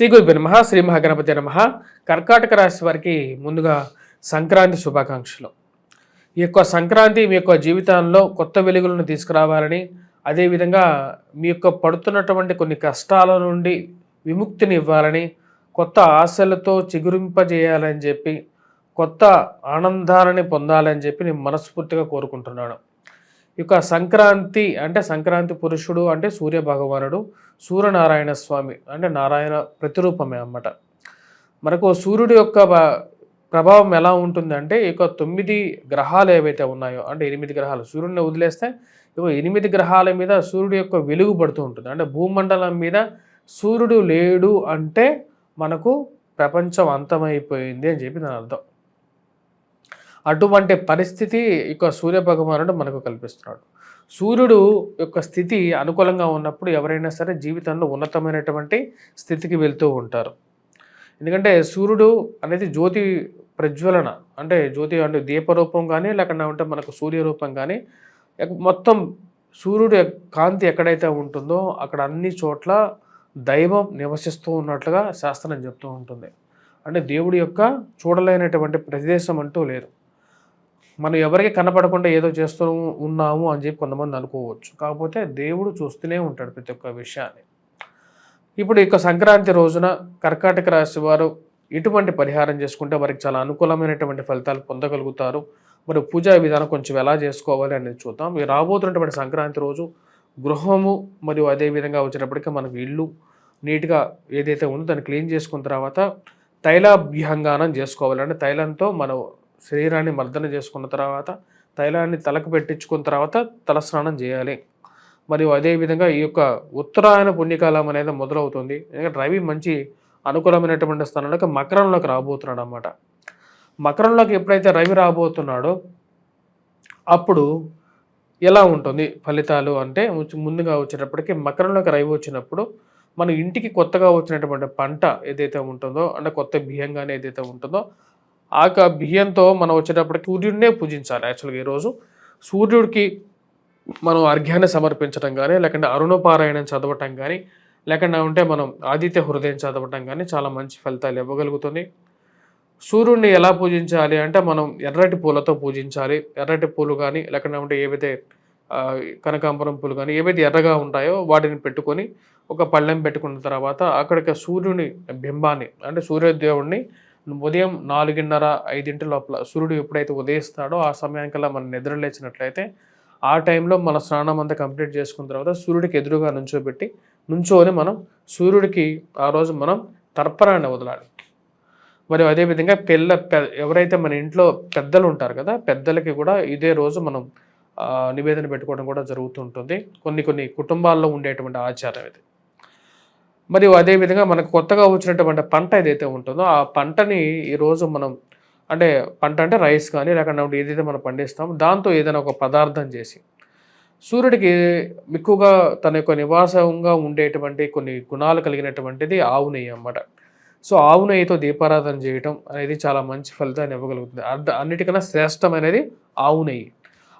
శ్రీ గురుబి నమ శ్రీ మహాగణపతి నమ. కర్కాటక రాశి వారికి ముందుగా సంక్రాంతి శుభాకాంక్షలు. ఈ యొక్క సంక్రాంతి మీ యొక్క జీవితంలో కొత్త వెలుగులను తీసుకురావాలని అదేవిధంగా మీ యొక్క పడుతున్నటువంటి కొన్ని కష్టాల నుండి విముక్తిని ఇవ్వాలని కొత్త ఆశలతో చిగురింపజేయాలని చెప్పి కొత్త ఆనందాలని పొందాలని చెప్పి నేను మనస్ఫూర్తిగా కోరుకుంటున్నాను. యొక్క సంక్రాంతి అంటే సంక్రాంతి పురుషుడు అంటే సూర్య భగవానుడు సూర్యనారాయణ స్వామి అంటే నారాయణ ప్రతిరూపమే అన్నమాట. మనకు సూర్యుడి యొక్క ప్రభావం ఎలా ఉంటుందంటే ఈ యొక్క తొమ్మిది గ్రహాలు ఏవైతే ఉన్నాయో అంటే ఎనిమిది గ్రహాలు సూర్యుడిని వదిలేస్తే ఇక ఎనిమిది గ్రహాల మీద సూర్యుడి యొక్క వెలుగు పడుతూ ఉంటుంది. అంటే భూమండలం మీద సూర్యుడు లేడు అంటే మనకు ప్రపంచం అంతమైపోయింది అని చెప్పి దాని అర్థం. అటువంటి పరిస్థితి యొక్క సూర్య భగవానుడు మనకు కల్పిస్తున్నాడు. సూర్యుడు యొక్క స్థితి అనుకూలంగా ఉన్నప్పుడు ఎవరైనా సరే జీవితంలో ఉన్నతమైనటువంటి స్థితికి వెళ్తూ ఉంటారు. ఎందుకంటే సూర్యుడు అనేది జ్యోతి ప్రజ్వలన అంటే జ్యోతి అంటే దీపరూపం కానీ లేకుండా ఉంటే మనకు సూర్య రూపం కానీ మొత్తం సూర్యుడు కాంతి ఎక్కడైతే ఉంటుందో అక్కడ అన్ని చోట్ల దైవం నివసిస్తూ ఉన్నట్లుగా శాస్త్రం చెప్తూ ఉంటుంది. అంటే దేవుడి యొక్క చూడలేనటువంటి ప్రదేశం అంటూ లేదు. మనం ఎవరికి కనపడకుండా ఏదో చేస్తూ ఉన్నాము అని చెప్పి కొంతమంది అనుకోవచ్చు. కాకపోతే దేవుడు చూస్తూనే ఉంటాడు ప్రతి ఒక్క విషయాన్ని. ఇప్పుడు ఇక సంక్రాంతి రోజున కర్కాటక రాశి వారు ఎటువంటి పరిహారం చేసుకుంటే వారికి చాలా అనుకూలమైనటువంటి ఫలితాలు పొందగలుగుతారు. మరి పూజా విధానం కొంచెం ఎలా చేసుకోవాలి అనేది చూద్దాం. ఈ రాబోతున్నటువంటి సంక్రాంతి రోజు గృహము మరియు అదే విధంగా మనకు ఇల్లు నీట్గా ఏదైతే ఉందో దాన్ని క్లీన్ చేసుకున్న తర్వాత తైలాభ్యంగానం చేసుకోవాలంటే తైలంతో మనం శరీరాన్ని మర్దన చేసుకున్న తర్వాత తైలాన్ని తలకు పెట్టించుకున్న తర్వాత తలస్నానం చేయాలి. మరియు అదేవిధంగా ఈ యొక్క ఉత్తరాయణ పుణ్యకాలం అనేది మొదలవుతుంది. ఎందుకంటే రవి మంచి అనుకూలమైనటువంటి స్థానంలోకి మకరంలోకి రాబోతున్నాడు అన్నమాట. మకరంలోకి ఎప్పుడైతే రవి రాబోతున్నాడో అప్పుడు ఎలా ఉంటుంది ఫలితాలు అంటే ముందుగా వచ్చేటప్పటికి మకరంలోకి రవి వచ్చినప్పుడు మన ఇంటికి కొత్తగా వచ్చినటువంటి పంట ఏదైతే ఉంటుందో అంటే కొత్త బియ్యం కానీ ఏదైతే ఉంటుందో ఆక బియ్యంతో మనం వచ్చేటప్పటికి సూర్యుడినే పూజించాలి. యాక్చువల్గా ఈరోజు సూర్యుడికి మనం అర్ఘ్యాన్ని సమర్పించడం కానీ లేకుంటే అరుణపారాయణం చదవటం కానీ లేకుండా ఉంటే మనం ఆదిత్య హృదయం చదవటం కానీ చాలా మంచి ఫలితాలు ఇవ్వగలుగుతుంది. సూర్యుడిని ఎలా పూజించాలి అంటే మనం ఎర్రటి పూలతో పూజించాలి. ఎర్రటి పూలు కానీ లేకుండా ఉంటే ఏవైతే కనకాంబరం పూలు కానీ ఏవైతే ఎర్రగా ఉంటాయో వాటిని పెట్టుకొని ఒక పళ్ళెం పెట్టుకున్న తర్వాత అక్కడికి సూర్యుని బింబాన్ని అంటే సూర్యదేవుడిని ఉదయం నాలుగున్నర ఐదింటి లోపల సూర్యుడు ఎప్పుడైతే ఉదయిస్తాడో ఆ సమయానికల్లా మనం నిద్ర లేచినట్లయితే ఆ టైంలో మన స్నానం అంతా కంప్లీట్ చేసుకున్న తర్వాత సూర్యుడికి ఎదురుగా నుంచోబెట్టి నుంచోని మనం సూర్యుడికి ఆ రోజు మనం తర్పణాన్ని వదలాలి. మరియు అదేవిధంగా పిల్ల పె ఎవరైతే మన ఇంట్లో పెద్దలు ఉంటారు కదా పెద్దలకి కూడా ఇదే రోజు మనం నివేదన పెట్టుకోవడం కూడా జరుగుతుంటుంది. కొన్ని కొన్ని కుటుంబాల్లో ఉండేటువంటి ఆచారం ఇది. మరియు అదేవిధంగా మనకు కొత్తగా వచ్చినటువంటి పంట ఏదైతే ఉంటుందో ఆ పంటని ఈరోజు మనం అంటే పంట అంటే రైస్ కానీ లేకుండా ఏదైతే మనం పండిస్తామో దాంతో ఏదైనా ఒక పదార్థం చేసి సూర్యుడికి ఎక్కువగా తన యొక్క నివాసంగా ఉండేటువంటి కొన్ని గుణాలు కలిగినటువంటిది ఆవు నెయ్యి అన్నమాట. సో ఆవు నెయ్యితో దీపారాధన చేయటం అనేది చాలా మంచి ఫలితాన్ని ఇవ్వగలుగుతుంది. అర్థ అన్నిటికన్నా శ్రేష్టమైనది ఆవు నెయ్యి.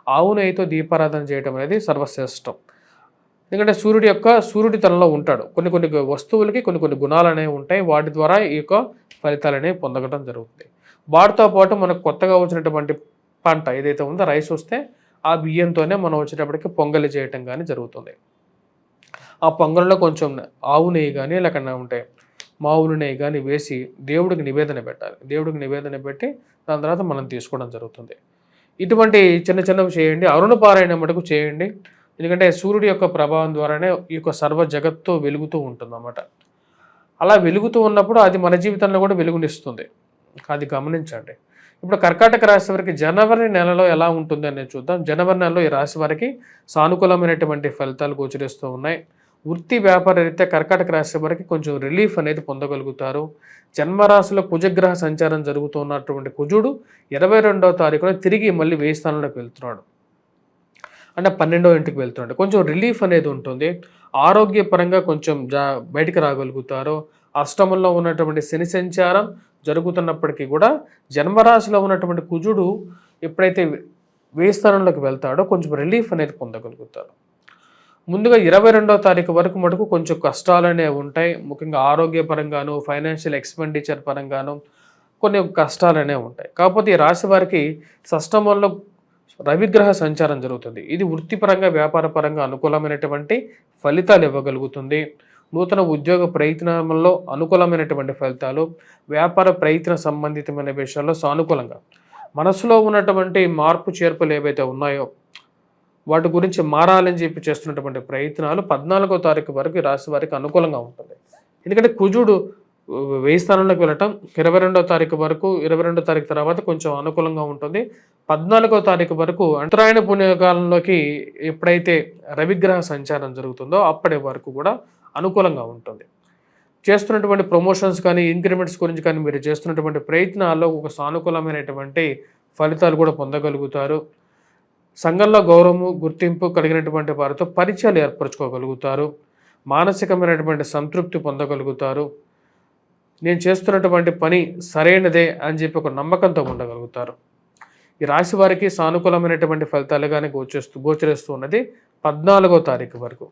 ఆవు నెయ్యితో దీపారాధన చేయటం అనేది సర్వశ్రేష్టం. ఎందుకంటే సూర్యుడి యొక్క సూర్యుడి తనలో ఉంటాడు. కొన్ని కొన్ని వస్తువులకి కొన్ని కొన్ని గుణాలు అనేవి ఉంటాయి. వాటి ద్వారా ఈ యొక్క ఫలితాలు అనేవి పొందగడం జరుగుతుంది. వాటితో పాటు మనకు కొత్తగా వచ్చినటువంటి పంట ఏదైతే ఉందో రైస్ వస్తే ఆ బియ్యంతోనే మనం వచ్చేటప్పటికి పొంగలి చేయటం కానీ జరుగుతుంది. ఆ పొంగల్లో కొంచెం ఆవు నెయ్యి కానీ లేకుండా ఉంటాయి మావులు నెయ్యి కానీ వేసి దేవుడికి నివేదన పెట్టాలి. దేవుడికి నివేదన పెట్టి దాని తర్వాత మనం తీసుకోవడం జరుగుతుంది. ఇటువంటి చిన్న చిన్నవి చేయండి. అరుణపారాయణ మటుకు చేయండి. ఎందుకంటే సూర్యుడి యొక్క ప్రభావం ద్వారానే ఈ యొక్క సర్వ జగత్తు వెలుగుతూ ఉంటుంది అన్నమాట అలా వెలుగుతూ ఉన్నప్పుడు అది మన జీవితంలో కూడా వెలుగునిస్తుంది. అది గమనించండి. ఇప్పుడు కర్కాటక రాశి వారికి జనవరి నెలలో ఎలా ఉంటుంది అనేది చూద్దాం. జనవరి నెలలో ఈ రాశి వారికి సానుకూలమైనటువంటి ఫలితాలు గోచరిస్తూ ఉన్నాయి. వృత్తి వ్యాపార రీత్యా కర్కాటక రాశి వారికి కొంచెం రిలీఫ్ అనేది పొందగలుగుతారు. జన్మరాశిలో కుజగ్రహ సంచారం జరుగుతున్నటువంటి కుజుడు ఇరవై రెండవ తారీఖున తిరిగి మళ్ళీ వేయి స్థానంలోకి వెళ్తున్నాడు. అంటే పన్నెండో ఇంటికి వెళ్తున్నాడు కొంచెం రిలీఫ్ అనేది ఉంటుంది. ఆరోగ్యపరంగా కొంచెం జా బయటికి రాగలుగుతారు. అష్టమంలో ఉన్నటువంటి శని సంచారం జరుగుతున్నప్పటికీ కూడా జన్మరాశిలో ఉన్నటువంటి కుజుడు ఎప్పుడైతే వేస్థానంలోకి వెళ్తాడో కొంచెం రిలీఫ్ అనేది పొందగలుగుతారు. ముందుగా ఇరవై రెండవ తారీఖు వరకు మటుకు కొంచెం కష్టాలు అనేవి ఉంటాయి. ముఖ్యంగా ఆరోగ్యపరంగాను ఫైనాన్షియల్ ఎక్స్పెండిచర్ పరంగాను కొన్ని కష్టాలు అనేవి ఉంటాయి. కాకపోతే ఈ రాశి వారికి షష్టమంలో రవిగ్రహ సంచారం జరుగుతుంది. ఇది వృత్తిపరంగా వ్యాపారపరంగా అనుకూలమైనటువంటి ఫలితాలు ఇవ్వగలుగుతుంది. నూతన ఉద్యోగ ప్రయత్నంలో అనుకూలమైనటువంటి ఫలితాలు వ్యాపార ప్రయత్న సంబంధితమైన విషయాల్లో సానుకూలంగా. మనసులో ఉన్నటువంటి మార్పు చేర్పులు ఏవైతే ఉన్నాయో వాటి గురించి మారాలని చెప్పి చేస్తున్నటువంటి ప్రయత్నాలు పద్నాలుగో తారీఖు వరకు రాశి వారికి అనుకూలంగా ఉంటుంది. ఎందుకంటే కుజుడు వెయ్యి స్థానంలోకి వెళ్ళటం ఇరవై రెండో తారీఖు వరకు ఇరవై రెండో తారీఖు తర్వాత కొంచెం అనుకూలంగా ఉంటుంది. పద్నాలుగో తారీఖు వరకు అంతరాయణ పుణ్యకాలంలోకి ఎప్పుడైతే రవిగ్రహ సంచారం జరుగుతుందో అప్పటి వరకు కూడా అనుకూలంగా ఉంటుంది. చేస్తున్నటువంటి ప్రమోషన్స్ కానీ ఇంక్రిమెంట్స్ గురించి కానీ మీరు చేస్తున్నటువంటి ప్రయత్నాల్లో ఒక సానుకూలమైనటువంటి ఫలితాలు కూడా పొందగలుగుతారు. సంఘంలో గౌరవము గుర్తింపు కలిగినటువంటి వారితో పరిచయాలు ఏర్పరచుకోగలుగుతారు. మానసికమైనటువంటి సంతృప్తి పొందగలుగుతారు. నేను చేస్తున్నటువంటి పని సరైనదే అని చెప్పి ఒక నమ్మకంతో ఉండగలుగుతారు. ఈ రాశి వారికి సానుకూలమైనటువంటి ఫలితాలుగానే గోచేస్తూ గోచరిస్తూ ఉన్నది పద్నాలుగో తారీఖు వరకు.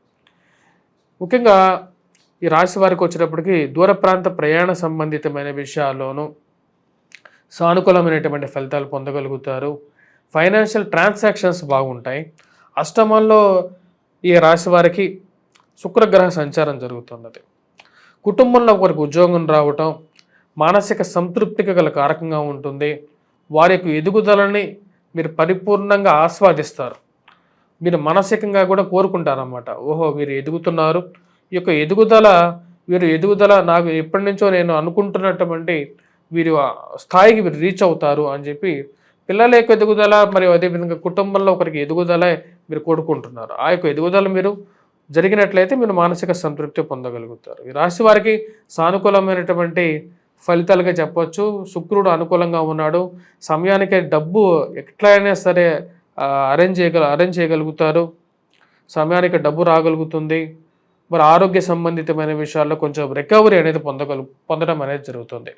ముఖ్యంగా ఈ రాశి వారికి వచ్చేటప్పటికి దూర ప్రాంత ప్రయాణ సంబంధితమైన విషయాల్లోనూ సానుకూలమైనటువంటి ఫలితాలు పొందగలుగుతారు. ఫైనాన్షియల్ ట్రాన్సాక్షన్స్ బాగుంటాయి. అష్టమంలో ఈ రాశి వారికి శుక్రగ్రహ సంచారం జరుగుతున్నది. కుటుంబంలో ఒకరికి ఉద్యోగం రావటం మానసిక సంతృప్తికి గల కారకంగా ఉంటుంది. వారి యొక్క ఎదుగుదలని మీరు పరిపూర్ణంగా ఆస్వాదిస్తారు. మీరు మానసికంగా కూడా కోరుకుంటారన్నమాట. ఓహో మీరు ఎదుగుతున్నారు. ఈ యొక్క ఎదుగుదల వీరు ఎదుగుదల నాకు ఎప్పటి నుంచో నేను అనుకుంటున్నటువంటి వీరు స్థాయికి మీరు రీచ్ అవుతారు అని చెప్పి పిల్లల యొక్క ఎదుగుదల మరియు అదేవిధంగా కుటుంబంలో ఒకరికి ఎదుగుదల మీరు కోరుకుంటున్నారు. ఆ యొక్క ఎదుగుదల మీరు జరిగినట్లయితే మీరు మానసిక సంతృప్తి పొందగలుగుతారు. ఈ రాశి వారికి సానుకూలమైనటువంటి ఫలితాలుగా చెప్పొచ్చు. శుక్రుడు అనుకూలంగా ఉన్నాడు. సమయానికి డబ్బు ఎట్లయినా సరే అరేంజ్ చేయగల అరేంజ్ చేయగలుగుతారు. సమయానికి డబ్బు రాగలుగుతుంది. మరి ఆరోగ్య సంబంధితమైన విషయాల్లో కొంచెం రికవరీ అనేది పొందగలు పొందడం అనేది జరుగుతుంది.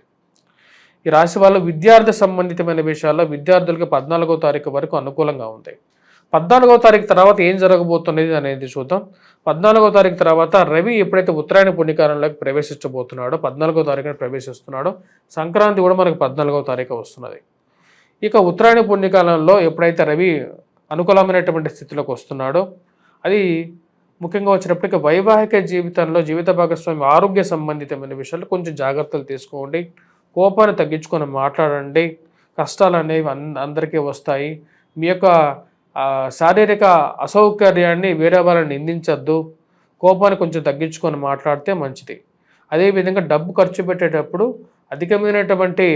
ఈ రాశి వాళ్ళు విద్యార్థి సంబంధితమైన విషయాల్లో విద్యార్థులకు పద్నాలుగో తారీఖు వరకు అనుకూలంగా ఉంది. పద్నాలుగో తారీఖు తర్వాత ఏం జరగబోతున్నది అనేది చూద్దాం. పద్నాలుగో తారీఖు తర్వాత రవి ఎప్పుడైతే ఉత్తరాయణ పుణ్యకాలంలోకి ప్రవేశించబోతున్నాడో పద్నాలుగో తారీఖున ప్రవేశిస్తున్నాడో సంక్రాంతి కూడా మనకు పద్నాలుగో తారీఖు వస్తున్నది. ఇక ఉత్తరాయణ పుణ్యకాలంలో ఎప్పుడైతే రవి అనుకూలమైనటువంటి స్థితిలోకి వస్తున్నాడో అది ముఖ్యంగా వచ్చినప్పటికీ వైవాహిక జీవితంలో జీవిత భాగస్వామి ఆరోగ్య సంబంధితమైన విషయాలు కొంచెం జాగ్రత్తలు తీసుకోండి. కోపాన్ని తగ్గించుకొని మాట్లాడండి. కష్టాలు అనేవి అందరికీ వస్తాయి. మీ యొక్క శారీరక అసౌకర్యాన్ని వేరే వాళ్ళని నిందించద్దు కోపాన్ని కొంచెం తగ్గించుకొని మాట్లాడితే మంచిది. అదేవిధంగా డబ్బు ఖర్చు పెట్టేటప్పుడు అధికమైనటువంటి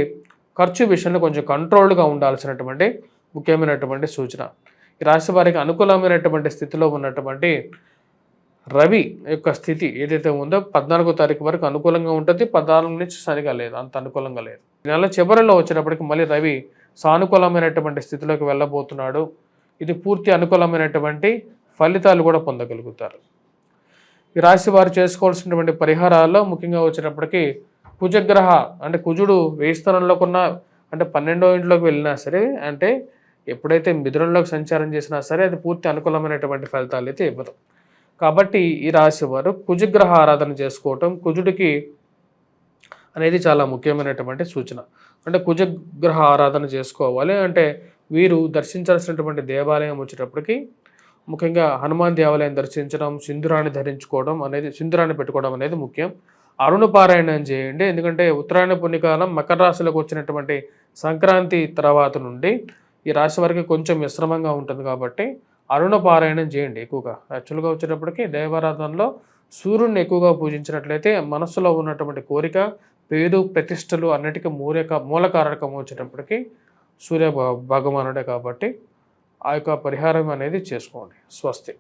ఖర్చు విషయంలో కొంచెం కంట్రోల్డ్గా ఉండాల్సినటువంటి ముఖ్యమైనటువంటి సూచన. ఈ రాశి వారికి అనుకూలమైనటువంటి స్థితిలో ఉన్నటువంటి రవి యొక్క స్థితి ఏదైతే ఉందో పద్నాలుగో తారీఖు వరకు అనుకూలంగా ఉంటుంది. పద్నాలుగు నుంచి సరిగా లేదు అంత అనుకూలంగా లేదు. నెల చివరిలో వచ్చేటప్పటికి మళ్ళీ రవి సానుకూలమైనటువంటి స్థితిలోకి వెళ్ళబోతున్నాడు. ఇది పూర్తి అనుకూలమైనటువంటి ఫలితాలు కూడా పొందగలుగుతారు. ఈ రాశి వారు చేసుకోవాల్సినటువంటి పరిహారాల్లో ముఖ్యంగా వచ్చినప్పటికీ కుజగ్రహ అంటే కుజుడు వేయి స్థానంలోకి ఉన్న అంటే పన్నెండో ఇంట్లోకి వెళ్ళినా సరే అంటే ఎప్పుడైతే మిథునంలోకి సంచారం చేసినా సరే అది పూర్తి అనుకూలమైనటువంటి ఫలితాలు అయితే ఇవ్వదు. కాబట్టి ఈ రాశి వారు కుజగ్రహ ఆరాధన చేసుకోవటం కుజుడికి అనేది చాలా ముఖ్యమైనటువంటి సూచన. అంటే కుజగ్రహ ఆరాధన చేసుకోవాలి అంటే వీరు దర్శించాల్సినటువంటి దేవాలయం వచ్చేటప్పటికి ముఖ్యంగా హనుమాన్ దేవాలయం దర్శించడం సింధురాన్ని ధరించుకోవడం అనేది సింధురాన్ని పెట్టుకోవడం అనేది ముఖ్యం. అరుణ పారాయణం చేయండి. ఎందుకంటే ఉత్తరాయణ పుణ్యకాలం మకర రాశిలోకి వచ్చినటువంటి సంక్రాంతి తర్వాత నుండి ఈ రాశి వారికి కొంచెం మిశ్రమంగా ఉంటుంది కాబట్టి అరుణ పారాయణం చేయండి ఎక్కువగా. యాక్చువల్గా వచ్చేటప్పటికి దైవారాధనలో సూర్యుడిని ఎక్కువగా పూజించినట్లయితే మనస్సులో ఉన్నటువంటి కోరిక పేరు ప్రతిష్టలు అన్నిటికీ మూలక మూలకారకం వచ్చేటప్పటికి సూర్య భ- భగవానుడే కాబట్టి ఆ యొక్క పరిహారం అనేది చేసుకోండి. స్వస్తి.